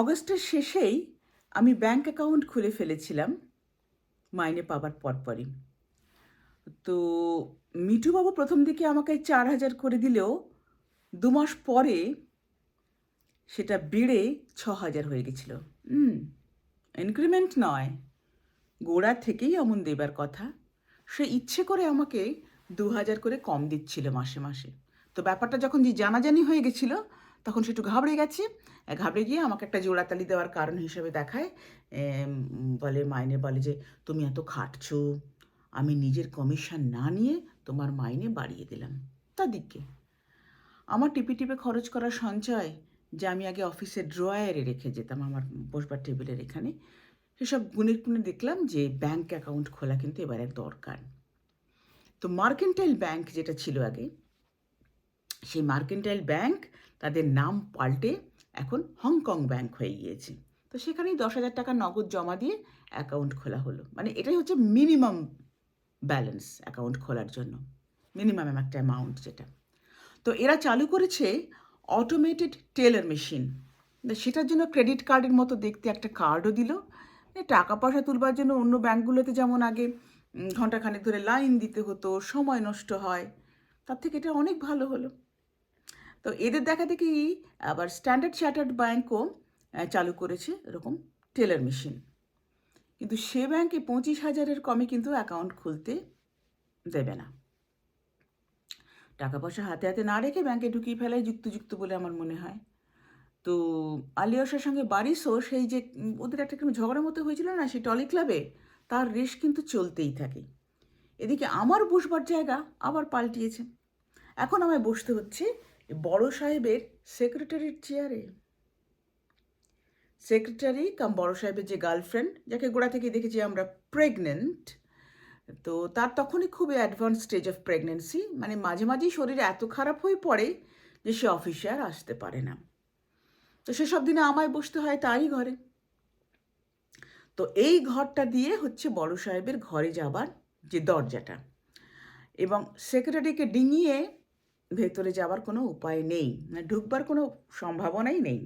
অগস্টের শেষেই আমি ব্যাংক অ্যাকাউন্ট খুলে ফেলেছিলাম, মাইনে পাবার পরপরই। তো মিঠুবাবু প্রথম দিকে আমাকে চার হাজার করে দিলেও দু মাস পরে সেটা বেড়ে ছ হাজার হয়ে গেছিল। হুম ইনক্রিমেন্ট নয়, গোড়া থেকেই অমন দেবার কথা। সে ইচ্ছে করে আমাকে দু হাজার করে কম দিচ্ছিল মাসে মাসে। তো ব্যাপারটা যখন যে জানাজানি হয়ে গেছিল তখন সে একটু ঘাবড়ে গেছে। ঘাবড়ে গিয়ে আমাকে একটা জোড়াতালি দেওয়ার কারণ হিসেবে দেখায়। বলে মাইনে বলে যে, তুমি এত খাটছো। আমি নিজের কমিশন না নিয়ে তোমার মাইনে বাড়িয়ে দিলাম। তা দিকে। আমার টিপে টিপে খরচ করা সঞ্চয় যে আমি আগে অফিসের ড্রয়ারে রেখে যেতাম, আমার বসবার টেবিলের এখানে, সেসব গুণে গুণে দেখলাম যে ব্যাংক অ্যাকাউন্ট খোলা কিন্তু এবারে দরকার। তো মার্কেন্টাইল ব্যাংক যেটা ছিল আগে সেই মার্কেন্টাইল ব্যাংক তাদের নাম পাল্টে এখন হংকং ব্যাংক হয়ে গিয়েছে। তো সেখানেই দশ হাজার টাকা নগদ জমা দিয়ে অ্যাকাউন্ট খোলা হলো। মানে এটাই হচ্ছে মিনিমাম ব্যালেন্স অ্যাকাউন্ট খোলার জন্য। মিনিমাম একটা অ্যামাউন্ট যেটা। তো এরা চালু করেছে অটোমেটেড টেলার মেশিন সেটার জন্য ক্রেডিট কার্ডের মতো দেখতে একটা কার্ডও দিল। টাকা পয়সা তুলবার জন্য অন্য ব্যাঙ্কগুলোতে যেমন আগে ঘন্টাখানেক ধরে লাইন দিতে হতো, সময় নষ্ট হয়, তার থেকে এটা অনেক ভালো হলো। তো এদের দেখা দেখি আবার স্ট্যান্ডার্ড চার্টার্ড ব্যাঙ্কও চালু করেছে এরকম টেলার মেশিন। কিন্তু সে ব্যাংকে পঁচিশ হাজারের কমে কিন্তু অ্যাকাউন্ট খুলতে দেবে না। টাকা পয়সা হাতে হাতে না রেখে ব্যাংকে ঢুকিয়ে ফেলাই যুক্তযুক্ত বলে আমার মনে হয়। তো আলিয়াসার সঙ্গে বারিশও সেই যে ওদের একটা কীরকম ঝগড়ার মতো হয়েছিল না, সেই টলি ক্লাবে তার রেশ কিন্তু চলতেই থাকে। এদিকে আমার বসবার জায়গা আবার পাল্টিয়েছে। এখন আমায় বসতে হচ্ছে বড় সাহেবের সেক্রেটারির চেয়ারে সেক্রেটারি কাম বড় সাহেবের যে গার্লফ্রেন্ড যাকে গোড়া থেকে দেখেছি আমরা প্রেগনেন্ট তো তার তখনই খুব অ্যাডভান্স স্টেজ অফ প্রেগনেন্সি মানে মাঝে মাঝেই শরীর এত খারাপ হয়ে পড়ে যে সে অফিসে আর আসতে পারে না। তো সেসব দিনে আমায় বসতে হয় তারই ঘরে। তো এই ঘরটা দিয়ে হচ্ছে বড় সাহেবের ঘরে যাবার যে দরজাটা। এবং সেক্রেটারিকে ডিঙিয়ে ভেতরে যাওয়ার কোনো উপায় নেই মানে ঢুকবার কোনো সম্ভাবনাই নেই।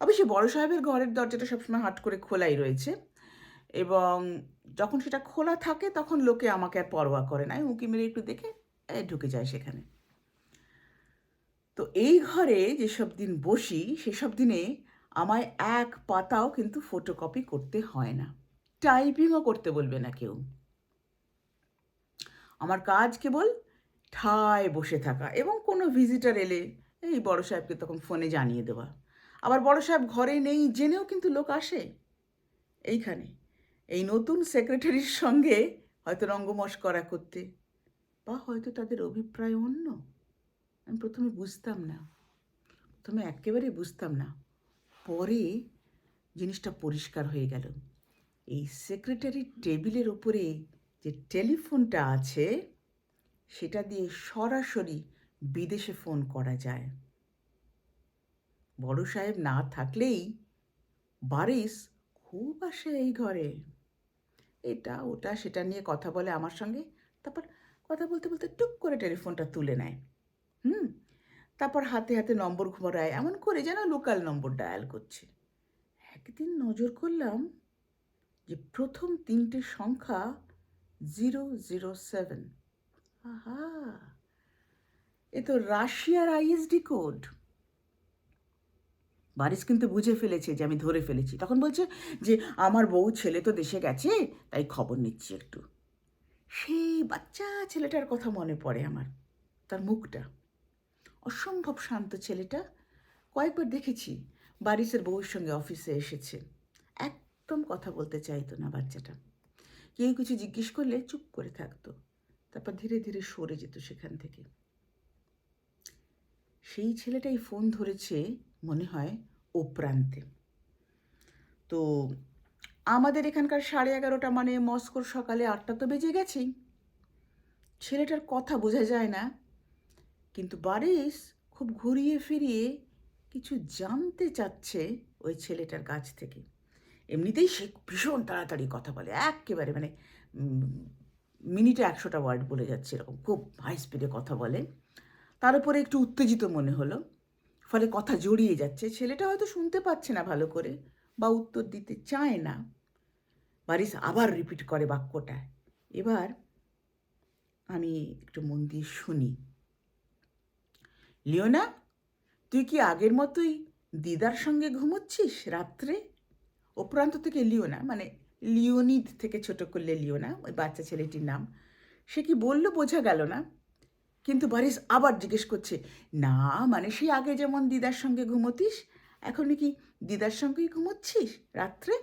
অবশ্যই বড় সাহেবের ঘরের দরজাটা সবসময় হাট করে খোলাই রয়েছে এবং যখন সেটা খোলা থাকে তখন লোকে আমাকে আর পরোয়া করে না। উঁকি মেরে একটু দেখে ঢুকে যায় সেখানে। তো এই ঘরে যেসব দিন বসি, সেসব দিনে আমায় এক পাতাও কিন্তু ফটোকপি করতে হয় না। টাইপিংও করতে বলবে না কেউ। আমার কাজ কেবল ঠায় বসে থাকা এবং কোনো ভিজিটার এলে এই বড় সাহেবকে তখন ফোনে জানিয়ে দেওয়া। আবার বড় সাহেব ঘরে নেই জেনেও কিন্তু লোক আসে। এইখানে, এই নতুন সেক্রেটারির সঙ্গে হয়তো রঙ্গমস্করা করতে, বা হয়তো তাদের অভিপ্রায় অন্য। আমি প্রথমে বুঝতাম না, প্রথমে একেবারে বুঝতাম না। পরে জিনিসটা পরিষ্কার হয়ে গেল। এই সেক্রেটারির টেবিলের ওপরে যে টেলিফোনটা আছে সেটা দিয়ে সরাসরি বিদেশে ফোন করা যায়। বড় সাহেব না থাকলেই বারিস খুব আসে এই ঘরে। এটা, ওটা, সেটা নিয়ে কথা বলে আমার সঙ্গে, তারপর কথা বলতে বলতে টুক করে টেলিফোনটা তুলে নেয়। হুম? তারপর হাতে হাতে নম্বর ঘুমারায় এমন করে যেন লোকাল নম্বর ডায়াল করছে। একদিন নজর করলাম যে প্রথম তিনটে সংখ্যা জিরো জিরো সেভেন। আহা। এ তো রাশিয়ার আইএসডি কোড। বারিস কিন্তু বুঝে ফেলেছে যে আমি ধরে ফেলেছি। তখন বলছে যে, আমার বউ ছেলে তো দেশে গেছে, তাই খবর নিচ্ছি একটু। সেই বাচ্চা ছেলেটার কথা মনে পড়ে আমার, তার মুখটা। অসম্ভব শান্ত ছেলেটা। কয়েকবার দেখেছি বারিসের বউয়ের সঙ্গে অফিসে এসেছে। একদম কথা বলতে চাইতো না বাচ্চাটা। কেউ কিছু জিজ্ঞেস করলে চুপ করে থাকতো। তারপর ধীরে ধীরে সরে যেত সেখান থেকে। সেই ছেলেটাই ফোন ধরেছে মনে হয় ও প্রান্তে তো আমাদের এখানকার সাড়ে এগারোটা মানে মস্কোর সকালে আটটা তো বেজে গেছেই। ছেলেটার কথা বোঝা যায় না, কিন্তু বারিস খুব ঘুরিয়ে ফিরিয়ে কিছু জানতে চাচ্ছে ওই ছেলেটার কাছ থেকে। এমনিতেই সে ভীষণ তাড়াতাড়ি কথা বলে, একেবারে মানে মিনিটে একশোটা ওয়ার্ড বলে যাচ্ছে এরকম, খুব হাই স্পিডে কথা বলে। তার উপরে একটু উত্তেজিত মনে হলো, ফলে কথা জড়িয়ে যাচ্ছে। ছেলেটা হয়তো শুনতে পাচ্ছে না ভালো করে বা উত্তর দিতে চায় না। বারিস আবার রিপিট করে বাক্যটা। এবার আমি একটু মন দিয়ে শুনি। লিওনা, তুই কি আগের মতোই দিদার সঙ্গে ঘুমোচ্ছিস রাত্রে? ও প্রান্ত থেকে লিওনা মানে লিওনিদ থেকে ছোট করলে লিওনা, ওই বাচ্চা ছেলেটির নাম। সে কি বলল বোঝা গেল না। কিন্তু বারিস আবার জিজ্ঞেস করছে, না মানে সেই আগে যেমন দিদার সঙ্গে ঘুমোতিস, এখন কি দিদার সঙ্গেই ঘুমোচ্ছিস রাত্রে?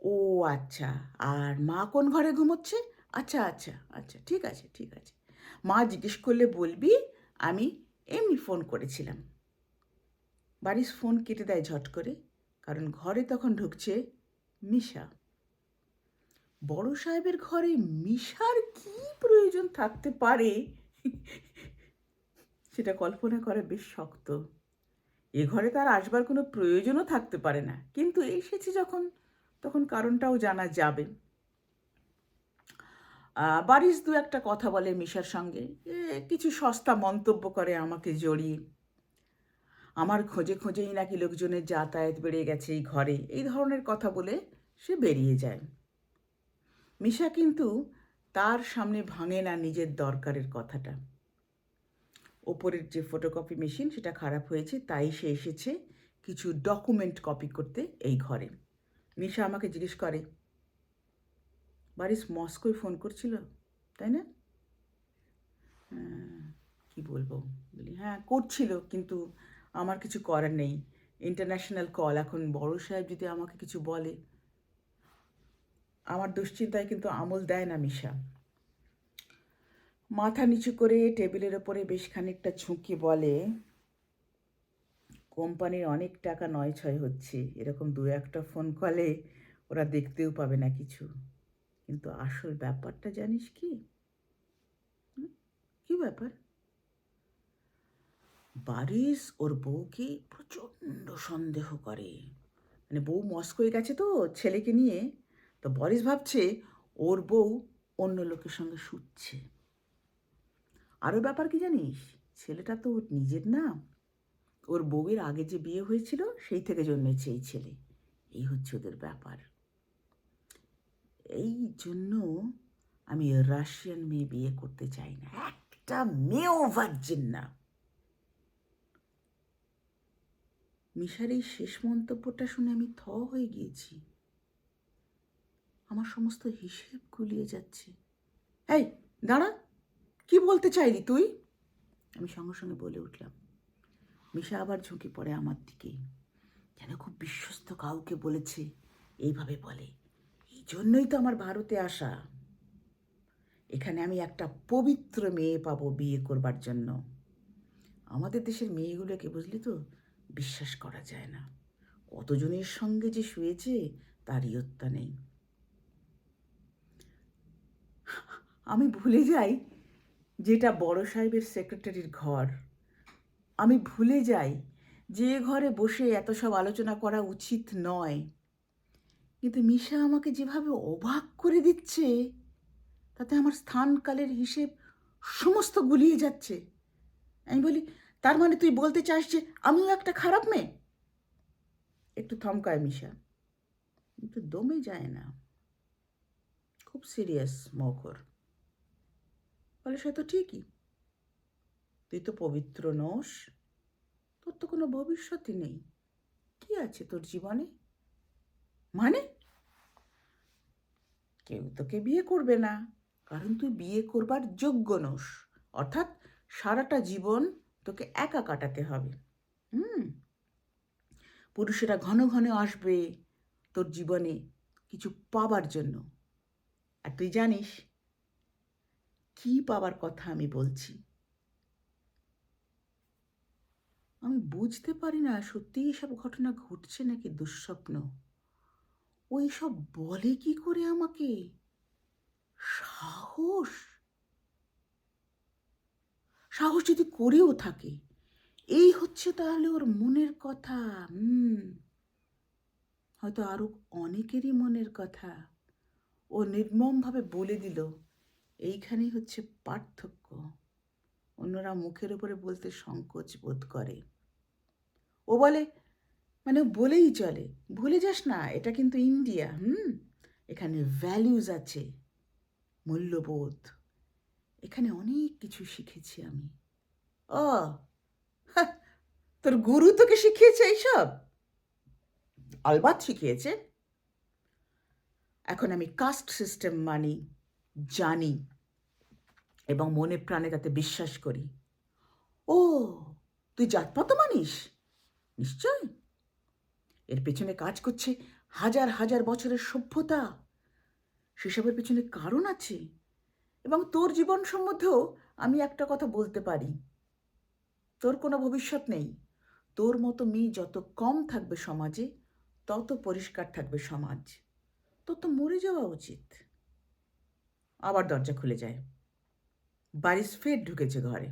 ও আচ্ছা আর মা কোন ঘরে ঘুমোচ্ছে? আচ্ছা আচ্ছা আচ্ছা ঠিক আছে ঠিক আছে। মা জিজ্ঞেস করলে বলবি, আমি এমনি ফোন করেছিলাম। বারিস ফোন কেটে দেয় ঝট করে, কারণ ঘরে তখন ঢুকছে মিশা। বড় সাহেবের ঘরে মিশার কি প্রয়োজন থাকতে পারে? সেটা কল্পনা করা বেশ শক্ত। এ ঘরে তার আসবার কোনো প্রয়োজনও থাকতে পারে না। কিন্তু এসেছে যখন, তখন কারণটাও জানা যাবে। বারিশ দু একটা কথা বলে মিশার সঙ্গে। কিছু সস্তা মন্তব্য করে আমাকে জড়িয়ে। আমার খোঁজে খোঁজেই নাকি লোকজনের যাতায়াত বেড়ে গেছে এই ঘরে। এই ধরনের কথা বলে সে বেরিয়ে যায়। মিশা কিন্তু তার সামনে ভাঙে না নিজের দরকারের কথাটা। ওপরের যে ফটোকপি মেশিন সেটা খারাপ হয়েছে তাই সে এসেছে কিছু ডকুমেন্ট কপি করতে এই ঘরে। মিশা আমাকে জিজ্ঞেস করে বাড়ির মস্কোয় ফোন করছিল? তাই না? হ্যাঁ, কি বলব? বলি হ্যাঁ করছিল কিন্তু আমার কিছু করার নেই। ইন্টারন্যাশনাল কল এখন বড় সাহেব যদি আমাকে কিছু বলে আমার দুশ্চিন্তায় কিন্তু আমল দেয় না মিশা। মাথা নিচু করে টেবিলের ওপরে বেশ খানিকটা ঝুঁকি বলে, কোম্পানির অনেক টাকা নয় ছয় হচ্ছে। এরকম দু একটা ফোন কলে ওরা দেখতেও পাবে না কিছু। কিন্তু আসল ব্যাপারটা জানিস কি? কি ব্যাপার? বারিস ওর বউকে প্রচণ্ড সন্দেহ করে। মানে বউ মস্কোয় গেছে তো ছেলেকে নিয়ে। তো বরিস ভাবছে ওর বউ অন্য লোকের সঙ্গে শুচ্ছে। আরও ব্যাপার কি জানিস? ছেলেটা তো ওর নিজের না। ওর বউয়ের আগে যে বিয়ে হয়েছিল, সেই থেকে জন্মেছে এই ছেলে। এই হচ্ছে ওদের ব্যাপার। এই জন্য আমি রাশিয়ান মেয়ে বিয়ে করতে চাই না। একটা মেয়েও ভার্জিন না। মিশার এই শেষ মন্তব্যটা শুনে আমি থ হয়ে গিয়েছি। আমার সমস্ত হিসেব গুলিয়ে যাচ্ছে। এই, দাঁড়া, কি বলতে চাইলি তুই? আমি সঙ্গে সঙ্গে বলে উঠলাম, মিশা আবার ঝুঁকে পড়ে আমার দিকে। যেন খুব বিশ্বস্ত কাউকে বলেছে, এইভাবে বলে। এই জন্যই তো আমার ভারতে আসা। এখানে আমি একটা পবিত্র মেয়ে পাবো বিয়ে করবার জন্য। আমাদের দেশের মেয়েগুলোকে বুঝলি তো, বিশ্বাস করা যায় না। কতজনের সঙ্গে যে শুয়েছে তার ইয়ত্তা নেই। আমি ভুলে যাই যেটা বড় সাহেবের সেক্রেটারির ঘর। আমি ভুলে যাই যে ঘরে বসে এত সব আলোচনা করা উচিত নয়। কিন্তু মিশা আমাকে যেভাবে অবাক করে দিচ্ছে, তাতে আমার স্থানকালের হিসেব সমস্ত গুলিয়ে যাচ্ছে। আমি বলি, তার মানে তুই বলতে চাস যে আমিও একটা খারাপ মেয়ে? একটু থমকায় মিশা। কিন্তু দমে যায় না। খুব সিরিয়াস মকর বলে সে তো ঠিকই। তুই তো পবিত্র নোস, তোর তো কোনো ভবিষ্যৎই নেই। কি আছে তোর জীবনে? মানে? কেউ তোকে বিয়ে করবে না, কারণ তুই বিয়ে করবার যোগ্য নোস। অর্থাৎ সারাটা জীবন তোকে একা কাটাতে হবে। হুম? পুরুষেরা ঘন ঘন আসবে তোর জীবনে কিছু পাবার জন্য। আর তুই জানিস কি পাবার কথা আমি বলছি? আমি বুঝতে পারি না সত্যি এসব ঘটনা ঘটছে নাকি দুঃস্বপ্ন। ওই সব বলে কি করে আমাকে? সাহস? সাহস যদি করেও থাকে, এই হচ্ছে তাহলে ওর মনের কথা। হুম, হয়তো আরও অনেকেরই মনের কথা। ও নির্মমভাবে বলে দিল এইখানেই হচ্ছে পার্থক্য। অন্যরা মুখের উপরে বলতে সংকোচ বোধ করে। ও বলে মানে বলেই চলে, ভুলে যাস না, এটা কিন্তু ইন্ডিয়া, হুম? এখানে ভ্যালিউজ আছে, মূল্যবোধ। এখানে অনেক কিছু শিখেছি আমি। ও তোর গুরু তোকে শিখিয়েছে এইসব? আলবাত শিখিয়েছে। এখন আমি কাস্ট সিস্টেম মানি, জানি। এবং মনে প্রাণে তাতে বিশ্বাস করি। ও, তুই জাতপাত মানিস? নিশ্চয়। এর পেছনে কাজ করছে হাজার হাজার বছরের সভ্যতা। সেসবের পেছনে কারণ আছে। এবং তোর জীবন সম্বন্ধেও আমি একটা কথা বলতে পারি। তোর কোনো ভবিষ্যৎ নেই। তোর মতো মেয়ে যত কম থাকবে সমাজে, তত পরিষ্কার থাকবে সমাজ। তত মরে যাওয়া উচিত। আবার দরজা খুলে যায়। বারিশ ফের ঢুকেছে ঘরে।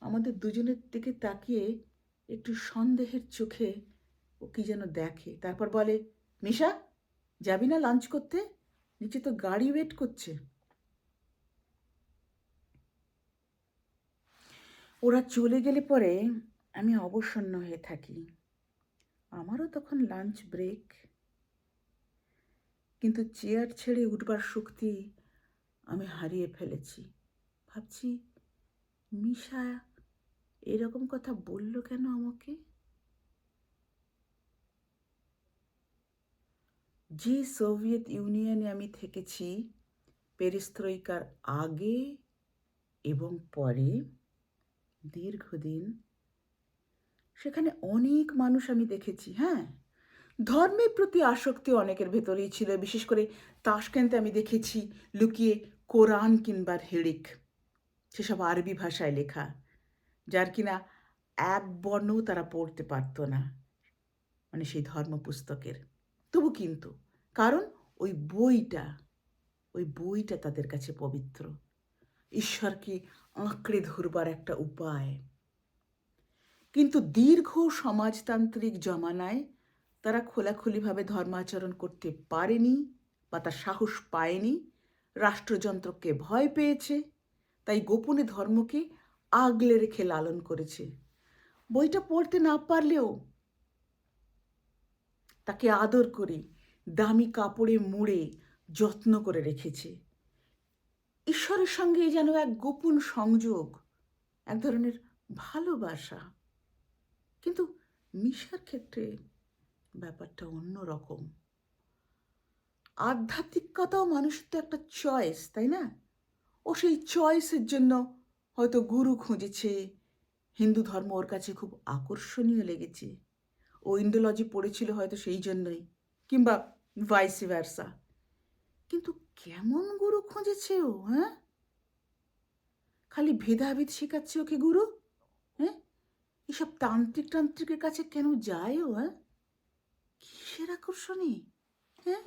আমাদের দুজনের দিকে তাকিয়ে একটু সন্দেহের চোখে ও কি যেন দেখে। তারপর বলে, মিশা, যাবি না লাঞ্চ করতে? নিচে তো গাড়ি ওয়েট করছে। ওরা চলে গেলে পরে আমি অবসন্ন হয়ে থাকি। আমারও তখন লাঞ্চ ব্রেক কিন্তু চেয়ার ছেড়ে উঠবার শক্তি আমি হারিয়ে ফেলেছি। ভাবছি, মিশা এরকম কথা বলল কেন আমাকে? যে সোভিয়েত ইউনিয়নে আমি থেকেছি পেরিস্ত্রৈকার আগে এবং পরে, দীর্ঘদিন। সেখানে অনেক মানুষ আমি দেখেছি হ্যাঁ? ধর্মের প্রতি আসক্তি অনেকের ভেতরেই ছিল, বিশেষ করে তাসকেন্তে আমি দেখেছি, লুকিয়ে কোরআন কিনবার হেড়িক সেসব আরবি ভাষায় লেখা, যার কিনা এক বর্ণও তারা পড়তে পারতো না মানে সেই ধর্ম পুস্তকের তবু কিন্তু, কারণ ওই বইটা ওই বইটা তাদের কাছে পবিত্র। ঈশ্বরকে আঁকড়ে ধরবার একটা উপায়? কিন্তু দীর্ঘ সমাজতান্ত্রিক জমানায় তারা খোলাখুলিভাবে ধর্মাচরণ করতে পারেনি বা তার সাহস পায়নি, রাষ্ট্রযন্ত্রকে ভয় পেয়েছে তাই গোপনে ধর্মকে আগলে রেখে লালন করেছে। বইটা পড়তে না পারলেও তাকে আদর করে দামি কাপড়ে মুড়ে যত্ন করে রেখেছে। ঈশ্বরের সঙ্গে যেন এক গোপন সংযোগ, এক ধরনের ভালোবাসা। কিন্তু মিশার ক্ষেত্রে ব্যাপারটা অন্য রকম। আধ্যাত্মিকতাও মানুষের তো একটা চয়েস তাই না? ও সেই চয়েসের জন্য হয়তো গুরু খুঁজেছে। হিন্দু ধর্ম ওর কাছে খুব আকর্ষণীয় লেগেছে। ও ইন্ডোলজি পড়েছিল হয়তো সেই জন্যই, কিংবা ভাইস ভার্সা কিন্তু কেমন গুরু খুঁজেছে ও হ্যাঁ? খালি ভেদাভেদ শেখাচ্ছে ওকে গুরু হ্যাঁ? এসব তান্ত্রিক তান্ত্রিকের কাছে কেন যায় ও হ্যাঁ? কিসের আকর্ষণী হ্যাঁ?